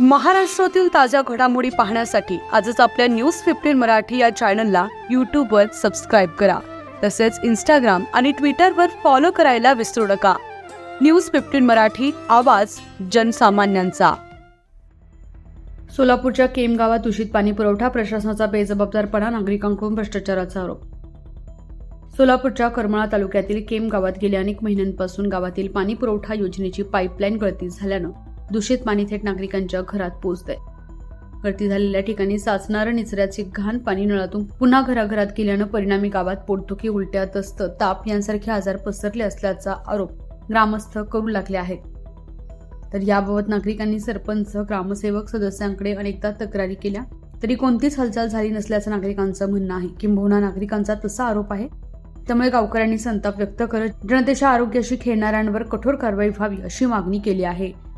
महाराष्ट्रातील ताज्या घडामोडी पाहण्यासाठी आजच आपल्या न्यूज फिफ्टीन मराठी या चॅनलला यूट्यूबवर सबस्क्राईब करा. तसेच इंस्टाग्राम आणि ट्विटरवर फॉलो करायला विसरू नका. न्यूज फिफ्टीन मराठी आवाज जनसामान्यांचा. सोलापूरच्या केम गावात दूषित पाणी पुरवठा प्रशासनाचा बेजबाबदारपणा नागरिकांकडून भ्रष्टाचाराचा आरोप. सोलापूरच्या करमाळा तालुक्यातील केम गावात गेल्या अनेक महिन्यांपासून गावातील पाणी पुरवठा योजनेची पाईपलाईन गळती झाल्यानं दूषित पाणी थेट नागरिकांच्या घरात पोहोचतंय. गळती झालेल्या ठिकाणी साचणारं निचऱ्याचे घाण पाणी नळातून पुन्हा घराघरात गेल्यानं परिणामी गावात पोटदुखी उलट्या तस्त ताप यांसारखे आजार पसरले असल्याचा आरोप ग्रामस्थ करू लागले आहेत. तर याबाबत नागरिकांनी सरपंच ग्रामसेवक सदस्यांकडे अनेकदा तक्रारी केल्या. तरी कोणतीच हालचाल झाली नसल्याचं नागरिकांचं म्हणणं आहे. किंबहुना नागरिकांचा तसा आरोप आहे. त्यामुळे गावकऱ्यांनी संताप व्यक्त करत जनतेच्या आरोग्याशी खेळणाऱ्यांवर कठोर कारवाई व्हावी अशी मागणी केली आहे.